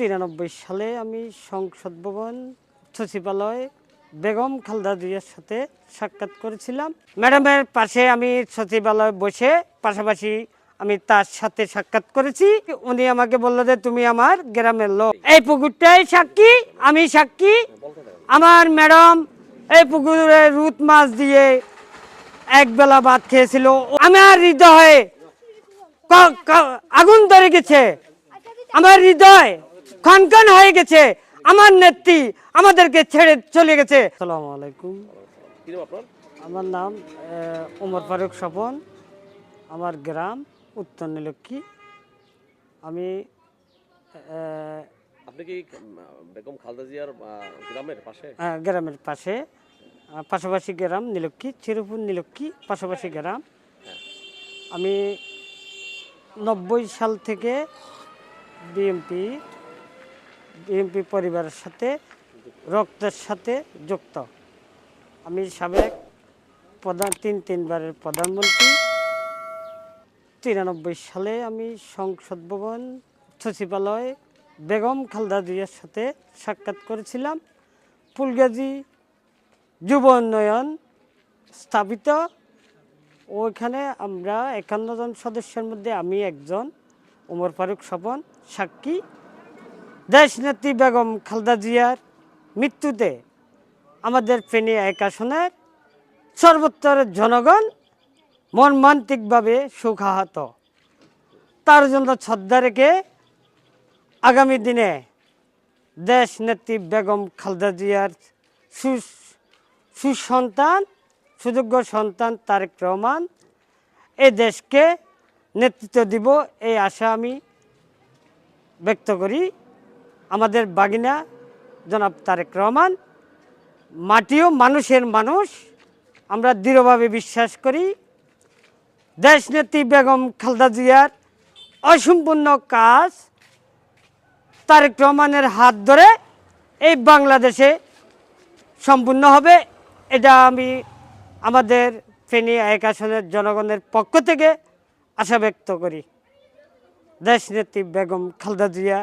তিরানব্বই সালে আমি সংসদ ভবন সচিবালয় বেগম খালদা জিয়ার সাথে সাক্ষাৎ করেছিলাম। ম্যাডামের পাশে আমি সচিবালয় বসে পাশাপাশি আমি তার সাথে সাক্ষাৎ করেছি। উনি আমাকে বলল যে, তুমি আমার গ্রামের লোক। এই পুকুরটাই সাক্ষী, আমি সাক্ষী। আমার ম্যাডাম এই পুকুরে রুট মাছ দিয়ে একবেলা ভাত খেয়েছিল। আমার হৃদয়ে আগুন ধরে গেছে। আমার হৃদয় খনখন হয়ে গেছে। আমার নেত্রী আমাদেরকে ছেড়ে চলে গেছে। আসসালামু আলাইকুম। কি নাম আপনার? আমার নাম ওমর ফারুক স্বপন। আমার গ্রাম উত্তর নীলক্ষী আমি আপনি কি বেগম খালদা জিয়ার গ্রামের পাশে? আহ, গ্রামের পাশে। পাশাপাশি গ্রাম নীলক্ষী চিরপুর নীলক্ষী পাশাপাশি গ্রাম। আমি নব্বই সাল থেকে বিএমপি বিএমপি পরিবারের সাথে, রক্তের সাথে যুক্ত। আমি সাবেক প্রধান, তিন, তিনবারের প্রধানমন্ত্রী। তিরানব্বই সালে আমি সংসদ ভবন, সচিবালয়, বেগম খালদা জিয়ার সাথে সাক্ষাৎ করেছিলাম। ফুলগাজী যুব উন্নয়ন স্থাপিত। ওইখানে আমরা একান্ন জন সদস্যের মধ্যে আমি একজন ওমর ফারুক স্বপন, সাক্ষী। দেশনেত্রী বেগম খালদা জিয়ার মৃত্যুতে আমাদের ফেনী এক আসনের সর্বোত্তরের জনগণ মর্মান্তিকভাবে সুখাহত তার জন্য শ্রদ্ধা রেখে আগামী দিনে দেশ নেত্রী বেগম খালদা জিয়ার সুসন্তান, সুযোগ্য সন্তান তারেক রহমান এই দেশকে নেতৃত্ব দিব এই আশা আমি ব্যক্ত করি। আমাদের বাগিনা, জনাব তারেক রহমান। মাটিও মানুষের মানুষ। আমরা দৃঢ়ভাবে বিশ্বাস করি। দেশনেত্রী বেগম খালদা জিয়ার অসম্পূর্ণ কাজ তারেক রহমানের হাত ধরে এই বাংলাদেশে সম্পূর্ণ হবে। এটা আমি আমাদের ফেনী এক আসনের জনগণের পক্ষ থেকে আশা ব্যক্ত করি। দেশনেত্রী বেগম খালদা জিয়া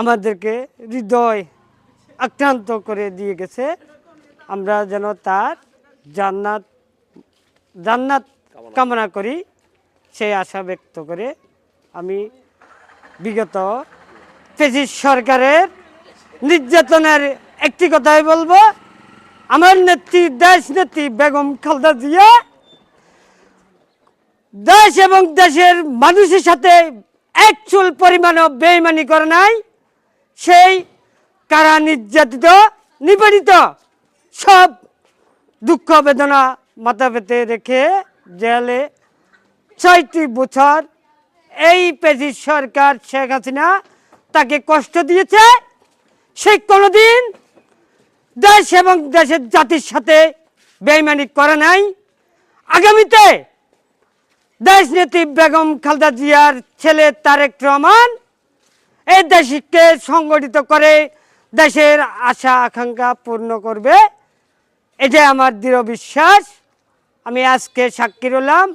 আমাদেরকে হৃদয় আক্রান্ত করে দিয়ে গেছে। আমরা যেন তার জান্নাত জান্নাত কামনা করি। সেই আশা ব্যক্ত করে আমি বিগত ফেসিস সরকারের নির্যাতনের একটি কথাই বলব। আমার নেত্রী, দেশ নেত্রী বেগম খালদা জিয়া, দেশ এবং দেশের মানুষের সাথে এক চুল পরিমাণও বেইমানি করে নাই। সেই কারা নির্যাতিত, নিপীড়িত সব দুঃখ বেদনা মাথা পেতে রেখে জেলে ছয়টি বছর এই পেজি সরকার শেখ হাসিনা তাকে কষ্ট দিয়েছে। সে কোনোদিন দেশ এবং দেশের জাতির সাথে বেইমানি করে নাই। আগামীতে দেশ নেত্রী বেগম খালদা জিয়ার ছেলে তারেক রহমান এই দেশকে সংগঠিত করে দেশের আশা আকাঙ্ক্ষা পূর্ণ করবে। এটাই আমার দৃঢ় বিশ্বাস। আমি আজকে সাক্ষী রলাম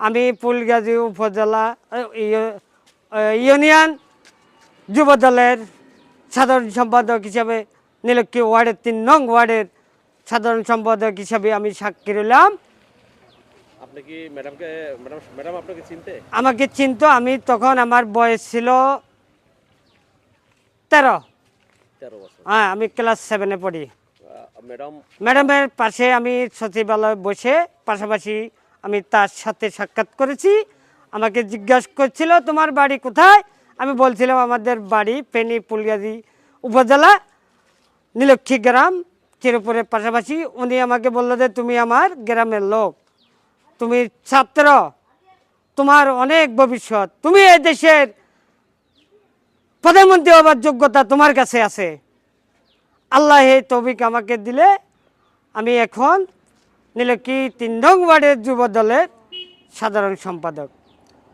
আমি ফুলগাজী উপজেলা ইউনিয়ন যুব দলের সাধারণ সম্পাদক হিসাবে নীলক্ষী ওয়ার্ডের তিন নং ওয়ার্ডের সাধারণ সম্পাদক হিসাবে আমি সাক্ষী রলাম আমাকে চিনতো আমি তখন আমার বয়স ছিল তেরো। হ্যাঁ আমি ক্লাস সেভেনে পড়ি। ম্যাডাম ম্যাডামের পাশে আমি সচিবালয় বসে পাশাপাশি আমি তার সাথে সাক্ষাৎ করেছি। আমাকে জিজ্ঞাসা করছিল তোমার বাড়ি কোথায়? আমি বলছিলাম আমাদের বাড়ি ফেনী ফুলগাজী উপজেলা নীলক্ষী গ্রাম চিরপুরের পাশাপাশি। উনি আমাকে বলল যে তুমি আমার গ্রামের লোক। তুমি ছাত্র। তোমার অনেক ভবিষ্যৎ। তুমি এই দেশের প্রধানমন্ত্রী হবার যোগ্যতা তোমার কাছে আছে। আল্লাহ এই তৌফিক আমাকে দিলে আমি এখন নীলক্ষী তিন নং ওয়ার্ডের যুব দলের সাধারণ সম্পাদক।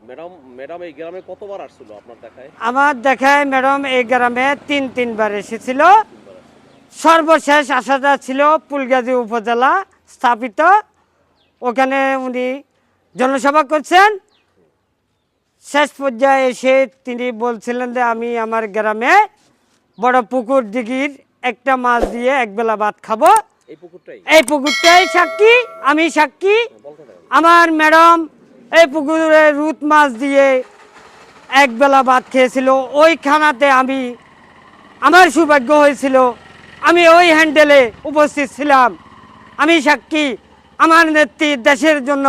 ম্যাডাম ম্যাডাম এই গ্রামে কতবার আসছিল আপনার দেখায়? আমার দেখায় ম্যাডাম এই গ্রামে তিন তিনবার এসেছিল। সর্বশেষ আসাটা ছিল ফুলগাজী উপজেলা স্থাপিত। ওখানে উনি জনসভা করছেন। শেষ পর্যায়ে এসে তিনি বলছিলেন যে আমি আমার গ্রামে বড় পুকুর দিঘির একটা মাছ দিয়ে একবেলা ভাত খাব। এই পুকুরটাই? সাক্ষী আমি সাক্ষী। আমার ম্যাডাম এই পুকুরে রুট মাছ দিয়ে একবেলা ভাত খেয়েছিল। ওই খানাতে আমি আমার সৌভাগ্য হয়েছিল আমি ওই হ্যান্ডেলে উপস্থিত ছিলাম। আমি সাক্ষী আমার নেত্রী দেশের জন্য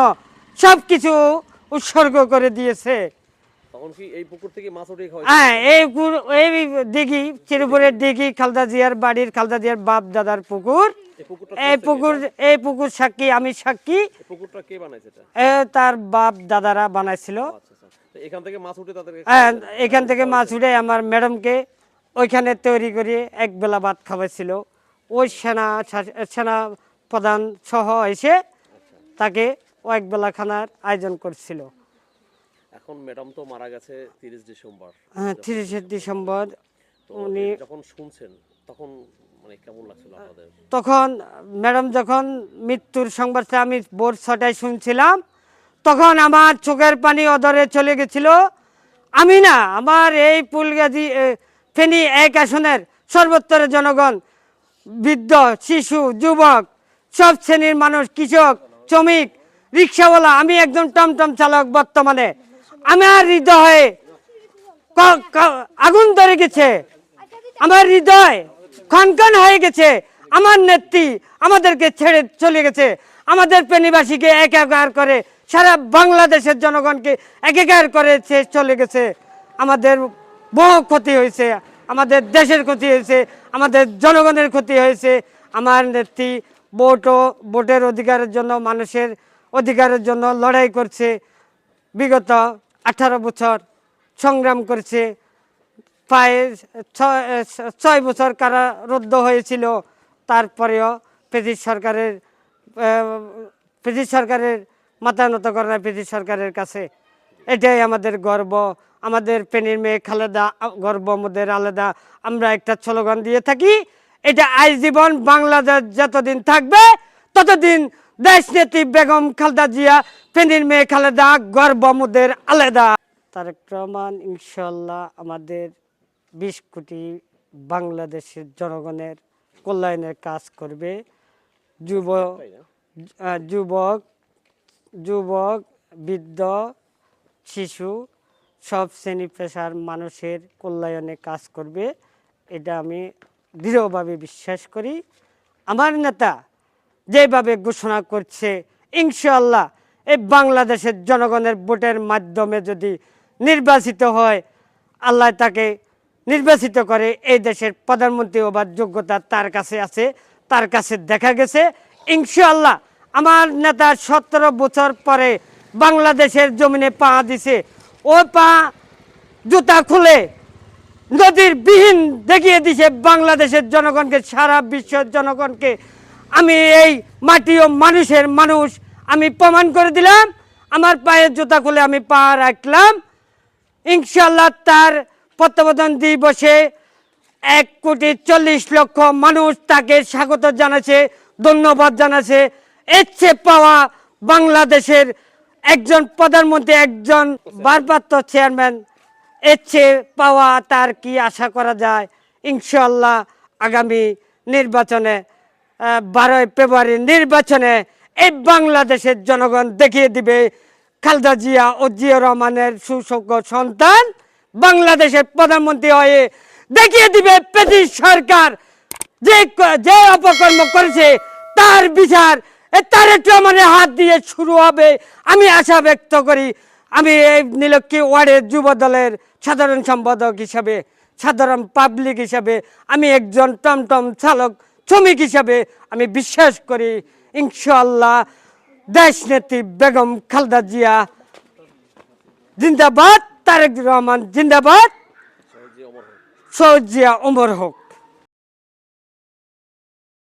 সব কিছু উৎসর্গ করে দিয়েছে। তখন কি এই পুকুর থেকে মাছ উঠে খাওয়া হ্যাঁ এই এই দিঘি চিরপুরের দিঘি খালদা জিয়ার বাড়ির খালদা জিয়ার বাপ দাদার পুকুর। এই পুকুর এই পুকুর সাক্ষী আমি সাক্ষী। পুকুরটা কে বানাইছে এটা? তার বাপ দাদারা বানাইছিল। আচ্ছা আচ্ছা। এখান থেকে মাছ উঠে তাদের হ্যাঁ, এখান থেকে মাছ উঠে আমার ম্যাডামকে ওইখানে তৈরি করে এক বেলা ভাত খাওয়াইছিল। ওই সেনা সেনা প্রধান সহ এসে তাকে ও এক বেলা খানার আয়োজন করছিল। এখন ম্যাডাম তো মারা গেছে তিরিশ ডিসেম্বর। হ্যাঁ তিরিশে ডিসেম্বর উনি যখন শুনছেন তখন মানে কেমন লাগছিল আপনাদের? তখন ম্যাডাম যখন মৃত্যুর সংবাদটা আমি ভোর ছটায় শুনছিলাম তখন আমার চোখের পানি অদরে চলে গেছিল। আমি না আমার এই পুলগাজি ফেনী এক আসনের সর্বোত্তরের জনগণ বৃদ্ধ শিশু যুবক সব শ্রেণির মানুষ কৃষক শ্রমিক রিক্সাওয়ালা আমি একজন টমটম চালক বর্তমানে। আমার হৃদয়ে আগুন ধরে গেছে। আমার হৃদয় খনখন হয়ে গেছে। আমার নেত্রী আমাদেরকে ছেড়ে চলে গেছে। আমাদের প্রেণীবাসীকে একাকার করে সারা বাংলাদেশের জনগণকে একাকার করে চলে গেছে। আমাদের বহু ক্ষতি হয়েছে। আমাদের দেশের ক্ষতি হয়েছে। আমাদের জনগণের ক্ষতি হয়েছে। আমার নেত্রী ভোটও, ভোটের অধিকারের জন্য, মানুষের অধিকারের জন্য লড়াই করছে। বিগত আঠারো বছর সংগ্রাম করেছে। প্রায় ছয় বছর কারারুদ্ধ হয়েছিল, তারপরেও ব্রিটিশ সরকারের ব্রিটিশ সরকারের মাথা নত করে না ব্রিটিশ সরকারের কাছে। এটাই আমাদের গর্ব। আমাদের পেনির মেয়ে খালেদা, গর্ব আমাদের আলাদা। আমরা একটা স্লোগান দিয়ে থাকি, এটা আজীবন বাংলাদেশ যতদিন থাকবে ততদিন দেশ নেত্রী বেগম খালেদা জিয়া, ফেনীর মেয়ে খালেদা, গর্ব আমাদের আলাদা। তারেক রহমান ইনশাল্লাহ আমাদের বিশ কোটি বাংলাদেশের জনগণের কল্যাণের কাজ করবে। যুব যুবক যুবক, বৃদ্ধ, শিশু, সব শ্রেণি পেশার মানুষের কল্যাণে কাজ করবে। এটা আমি দৃঢ়ভাবে বিশ্বাস করি। আমার নেতা যেভাবে ঘোষণা করছে ইনশাল্লাহ এই বাংলাদেশের জনগণের ভোটের মাধ্যমে যদি নির্বাচিত হয়, আল্লাহ তাকে নির্বাচিত করে এই দেশের প্রধানমন্ত্রী হবার যোগ্যতা তার কাছে আছে, তার কাছে দেখা গেছে। ইনশাল্লাহ আমার নেতা সতেরো বছর পরে বাংলাদেশের জমিনে পা দিছে, ও পা জুতা খুলে নদীর বিহীন দেখিয়ে দিছে বাংলাদেশের জনগণকে, সারা বিশ্বের জনগণকে। আমি এই মাটি ও মানুষের মানুষ। আমি প্রমাণ করে দিলাম, আমার পায়ের জুতা খুলে আমি পা রাখলাম। ইনশাল্লাহ তার প্রত্যাবর্তন দিবসে এক কোটি চল্লিশ লক্ষ মানুষ তাকে স্বাগত জানাচ্ছে, ধন্যবাদ জানাচ্ছে। চেয়ে পাওয়া বাংলাদেশের একজন প্রধানমন্ত্রী, একজন ভারপ্রাপ্ত চেয়ারম্যান চেয়ে পাওয়া তার কি আশা করা যায়? ইনশাল্লাহ আগামী নির্বাচনে বারোই ফেব্রুয়ারি নির্বাচনে এই বাংলাদেশের জনগণ দেখিয়ে দিবে, খালদা জিয়া ও জিয়া রহমানের সুযোগ্য সন্তান বাংলাদেশের প্রধানমন্ত্রী হয়ে দেখিয়ে দিবে ব্রিটিশ সরকার। যে যে অপকর্ম করেছে, তার বিচার, এ তারেক রহমানের হাত দিয়ে শুরু হবে। আমি আশা ব্যক্ত করি, আমি এই নীলক্ষী ওয়ার্ডের যুব দলের সাধারণ সম্পাদক হিসাবে, সাধারণ পাবলিক হিসাবে, আমি একজন টমটম চালক শ্রমিক হিসাবে আমি বিশ্বাস করি ইনশাল্লাহ দেশ নেত্রী বেগম খালদা জিয়া জিন্দাবাদ, তারেক রহমান জিন্দাবাদ, সৌজিয়া অমর হোক।